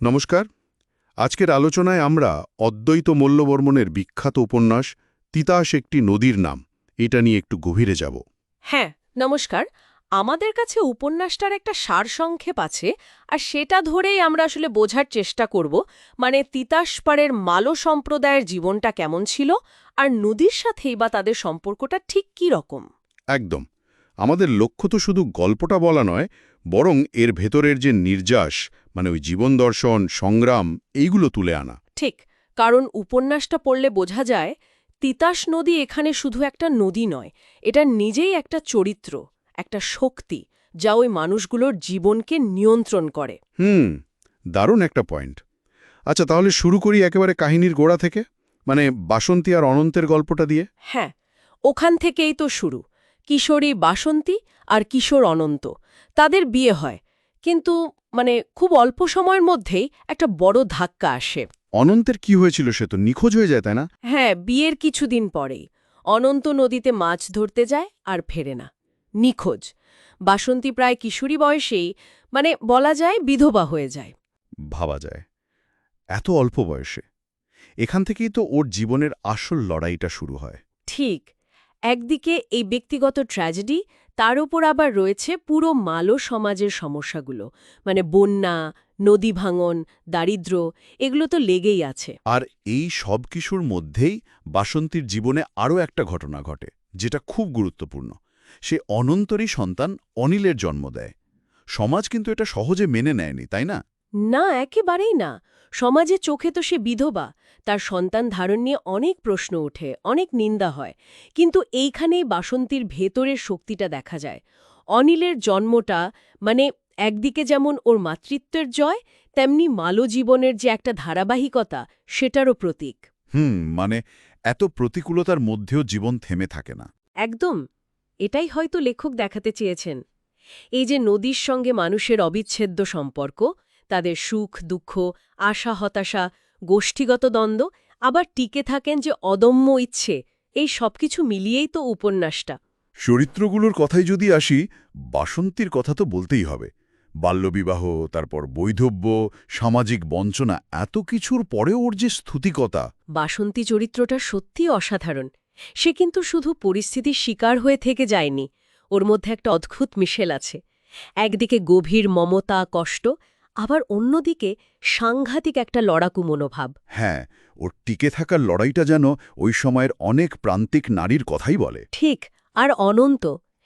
নমস্কার। আজকের আলোচনায় আমরা অদ্বৈত মল্লবর্মণের বিখ্যাত উপন্যাস তিতাস একটি নদীর নাম এটা নিয়ে একটু গভীরে যাব। হ্যাঁ নমস্কার। আমাদের কাছে উপন্যাসটার একটা সারসংক্ষেপ আছে আর সেটা ধরেই আমরা আসলে বোঝার চেষ্টা করব মানে তিতাস পাড়ের মালো সম্প্রদায়ের জীবনটা কেমন ছিল আর নদীর সাথেই বা তাদের সম্পর্কটা ঠিক কী রকম? একদম। আমাদের লক্ষ্য তো শুধু গল্পটা বলা নয় বরং এর ভেতরের যে নির্যাস মানে ওই জীবন দর্শন সংগ্রাম এইগুলো তুলে আনা। ঠিক কারণ উপন্যাসটা পড়লে বোঝা যায় তিতাস নদী এখানে শুধু একটা নদী নয় এটা নিজেই একটা চরিত্র একটা শক্তি যা ওই মানুষগুলোর জীবনকে নিয়ন্ত্রণ করে। হুম দারুণ একটা পয়েন্ট। আচ্ছা তাহলে শুরু করি একেবারে কাহিনীর গোড়া থেকে? মানে বাসন্তী আর অনন্তের গল্পটা দিয়ে? হ্যাঁ ওখান থেকেই তো শুরু। কিশোরী বাসন্তী আর কিশোর অনন্ত তাদের বিয়ে হয়। কিন্তু মানে খুব অল্প সময়ের মধ্যেই একটা বড় ধাক্কা আসে। অনন্তের কি হয়েছিল সে তো নিখোঁজ হয়ে যায় তাই না? হ্যাঁ বিয়ের কিছুদিন পরেই। অনন্ত নদীতে মাছ ধরতে যায় আর ফেরে না। নিখোঁজ। বাসন্তী প্রায় কিশোরী বয়সেই মানে বলা যায় বিধবা হয়ে যায়। ভাবা যায়। এত অল্প বয়সে। এখান থেকেই তো ওর জীবনের আসল লড়াইটা শুরু হয়। ঠিক। একদিকে এই ব্যক্তিগত ট্র্যাজেডি তার উপর আবার রয়েছে পুরো মালো সমাজের সমস্যাগুলো। মানে বন্যা, নদী ভাঙন, দারিদ্র, এগুলো তো লেগেই আছে। আর এই সব কিছুর মধ্যেই বাসন্তীর জীবনে আরও একটা ঘটনা ঘটে, যেটা খুব গুরুত্বপূর্ণ। সে অনন্তরী সন্তান অনিলের জন্ম দেয়। সমাজ কিন্তু এটা সহজে মেনে নেয়নি, তাই না? না একেবারেই না। সমাজে চোখে তো সে বিধবা। তার সন্তান ধারণ নিয়ে অনেক প্রশ্ন ওঠে অনেক নিন্দা হয়। কিন্তু এইখানেই বাসন্তীর ভেতরের শক্তিটা দেখা যায়। অনিলের জন্মটা মানে একদিকে যেমন ওর মাতৃত্বের জয় তেমনি মালো জীবনের যে একটা ধারাবাহিকতা সেটারও প্রতীক। হুম মানে এত প্রতিকূলতার মধ্যেও জীবন থেমে থাকে না। একদম। এটাই হয়তো লেখক দেখাতে চেয়েছেন। এই যে নদীর সঙ্গে মানুষের অবিচ্ছেদ্য সম্পর্ক তাদের সুখ দুঃখ আশা হতাশা গোষ্ঠীগত দ্বন্দ্ব আবার টিকে থাকেন যে অদম্য ইচ্ছে এই সবকিছু মিলিয়েই তো উপন্যাসটা। চরিত্রগুলোর কথাই যদি আসি বাসন্তীর কথা তো বলতেই হবে। বাল্যবিবাহ তারপর বৈধব্য সামাজিক বঞ্চনা এত কিছুর পরেও ওর যে স্তুতিকতা। বাসন্তী চরিত্রটা সত্যিই অসাধারণ। সে কিন্তু শুধু পরিস্থিতির শিকার হয়ে থেকে যায়নি। ওর মধ্যে একটা অদ্ভুত মিশেল আছে। একদিকে গভীর মমতা কষ্ট আবার অন্যদিকে সাংঘাতিক একটা লড়াকু মনোভাব। হ্যাঁ ওর টিকে থাকার লড়াইটা যেন ওই সময়ের অনেক প্রান্তিক নারীর কথাই বলে। ঠিক আর অনন্ত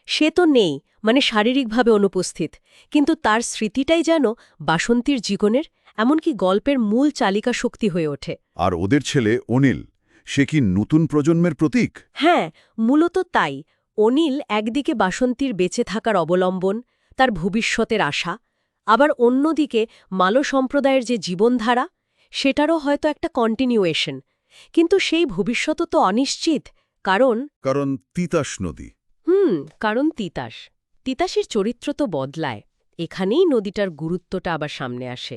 সে তো নেই মানে শারীরিকভাবে অনুপস্থিত কিন্তু তার স্মৃতিটাই যেন বাসন্তীর জীবনের এমনকি গল্পের মূল চালিকা শক্তি হয়ে ওঠে। আর ওদের ছেলে অনিল সে কি নতুন প্রজন্মের প্রতীক? হ্যাঁ মূলত তাই। অনিল একদিকে বাসন্তীর বেঁচে থাকার অবলম্বন তার ভবিষ্যতের আশা আবার অন্যদিকে মালো সম্প্রদায়ের যে জীবনধারা সেটারও হয়তো একটা কন্টিনিউয়েশন কিন্তু সেই ভবিষ্যৎ তো অনিশ্চিত কারণ কারণ তিতাস নদী। হুম কারণ তিতাস। তিতাসের চরিত্র তো বদলায়। এখানেই নদীটার গুরুত্বটা আবার সামনে আসে।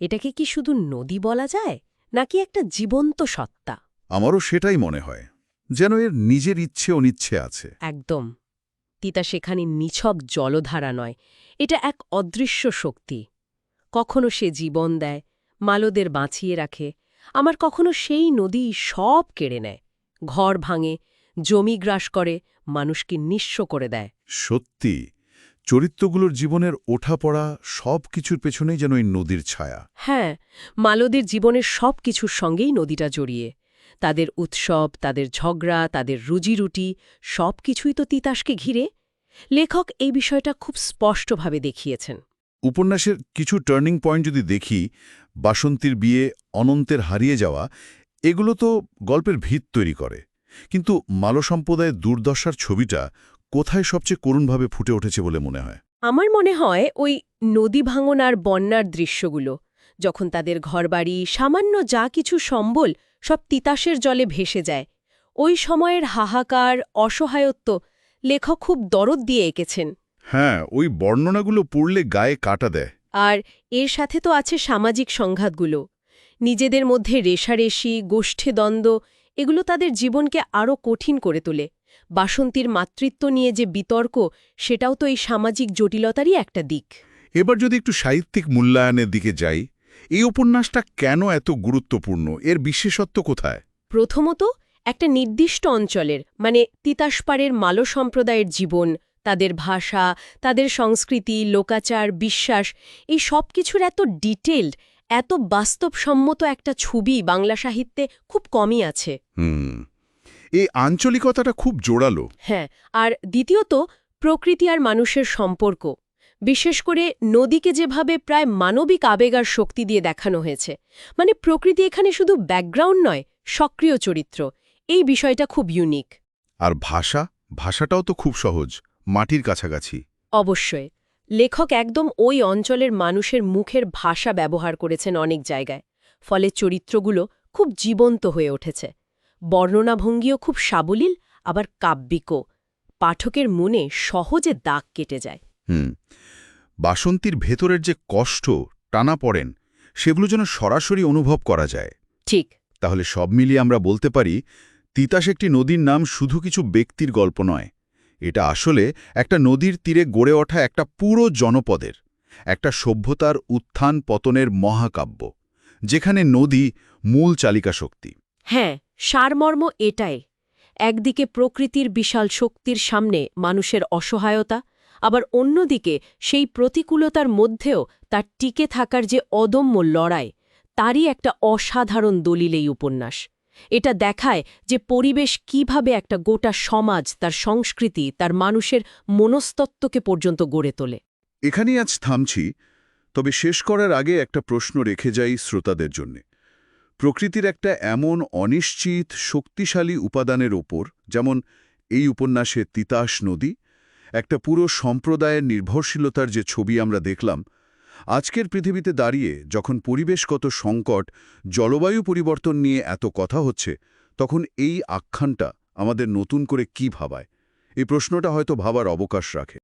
এটাকে কি শুধু নদী বলা যায় নাকি একটা জীবন্ত সত্তা? আমারও সেটাই মনে হয় যেন এর নিজের ইচ্ছে অনিচ্ছে আছে। একদম। তিতাস সেখানে নিছক জলধারা নয় এটা এক অদৃশ্য শক্তি। কখনো সে জীবন দেয় মালদের বাঁচিয়ে রাখে আমার কখনো সেই নদী সব কেড়ে নেয় ঘর ভাঙে জমি গ্রাস করে মানুষকে নিঃস্ব করে দেয়। সত্যি চরিত্রগুলোর জীবনের ওঠাপড়া সব কিছুর পেছনেই যেন এই নদীর ছায়া। হ্যাঁ মালদের জীবনের সব কিছুর সঙ্গেই নদীটা জড়িয়ে। তাদের উৎসব তাদের ঝগড়া তাদের রুজিরুটি সব কিছুই তো তিতাসকে ঘিরে। লেখক এই বিষয়টা খুব স্পষ্টভাবে দেখিয়েছেন। উপন্যাসের কিছু টার্নিং পয়েন্ট যদি দেখি বাসন্তীর বিয়ে অনন্তের হারিয়ে যাওয়া এগুলো তো গল্পের ভিত তৈরি করে। কিন্তু মালো সম্প্রদায়ের দুর্দশার ছবিটা কোথায় সবচেয়ে করুণভাবে ফুটে উঠেছে বলে মনে হয়? আমার মনে হয় ওই নদী ভাঙন আর বন্যার দৃশ্যগুলো যখন তাদের ঘরবাড়ি সামান্য যা কিছু সম্বল সব তিতাসের জলে ভেসে যায়। ওই সময়ের হাহাকার অসহায়ত্ব লেখক খুব দরদ দিয়ে এঁকেছেন। হ্যাঁ ওই বর্ণনাগুলো পড়লে গায়ে কাটা দেয়। আর এর সাথে তো আছে সামাজিক সংঘাতগুলো। নিজেদের মধ্যে রেশারেশি গোষ্ঠী দ্বন্দ্ব এগুলো তাদের জীবনকে আরও কঠিন করে তোলে। বাসন্তীর মাতৃত্ব নিয়ে যে বিতর্ক সেটাও তো এই সামাজিক জটিলতারই একটা দিক। এবার যদি একটু সাহিত্যিক মূল্যায়নের দিকে যাই এই উপন্যাসটা কেন এত গুরুত্বপূর্ণ? এর বিশেষত্ব কোথায়? প্রথমত একটা নির্দিষ্ট অঞ্চলের মানে তিতাসপাড়ের মালো সম্প্রদায়ের জীবন তাদের ভাষা তাদের সংস্কৃতি লোকাচার বিশ্বাস এই সব কিছুর এত ডিটেলড এত বাস্তবসম্মত একটা ছবি বাংলা সাহিত্যে খুব কমই আছে। হুম। এই আঞ্চলিকতাটা খুব জোরালো। হ্যাঁ আর দ্বিতীয়ত প্রকৃতি আর মানুষের সম্পর্ক। বিশেষ করে নদীকে যেভাবে প্রায় মানবিক আবেগ আর শক্তি দিয়ে দেখানো হয়েছে মানে প্রকৃতি এখানে শুধু ব্যাকগ্রাউন্ড নয় সক্রিয় চরিত্র এই বিষয়টা খুব ইউনিক আর ভাষা? ভাষাটাও তো খুব সহজ মাটির কাছাকাছি। অবশ্যই লেখক একদম ওই অঞ্চলের মানুষের মুখের ভাষা ব্যবহার করেছেন অনেক জায়গায় ফলে চরিত্রগুলো খুব জীবন্ত হয়ে উঠেছে। বর্ণনাভঙ্গিও খুব সাবলীল আবার কাব্যিকও পাঠকের মনে সহজে দাগ কেটে যায়। হুম বাসন্তীর ভেতরের যে কষ্ট টানা পড়েন সেগুলো যেন সরাসরি অনুভব করা যায়। ঠিক। তাহলে সব মিলিয়ে আমরা বলতে পারি তিতাস একটি নদীর নাম শুধু কিছু ব্যক্তির গল্প নয়। এটা আসলে একটা নদীর তীরে গড়ে ওঠা একটা পুরো জনপদের একটা সভ্যতার উত্থান পতনের মহাকাব্য যেখানে নদী মূল চালিকা শক্তি। হ্যাঁ সারমর্ম এটাই। একদিকে প্রকৃতির বিশাল শক্তির সামনে মানুষের অসহায়তা আবার অন্যদিকে, সেই প্রতিকূলতার মধ্যেও তার টিকে থাকার যে অদম্য লড়াই, তারই একটা অসাধারণ দলিল এই উপন্যাস। এটা দেখায় যে পরিবেশ কীভাবে একটা গোটা সমাজ, তার সংস্কৃতি, তার মানুষের মনস্তত্ত্বকে পর্যন্ত গড়ে তোলে। এখানেই আজ থামছি, তবে শেষ করার আগে একটা প্রশ্ন রেখে যাই শ্রোতাদের জন্যে। প্রকৃতির একটা এমন অনিশ্চিত, শক্তিশালী উপাদানের ওপর, যেমন এই উপন্যাসে তিতাস নদী একটা পুরো সম্প্রদায়ের নির্ভরশীলতার যে ছবি আমরা দেখলাম, আজকের পৃথিবীতে দাঁড়িয়ে যখন পরিবেশগত সংকট, জলবায়ু পরিবর্তন নিয়ে এত কথা হচ্ছে, তখন এই আখ্যানটা আমাদের নতুন করে কি ভাবায়? এই প্রশ্নটা হয়তো ভাবার অবকাশ রাখে।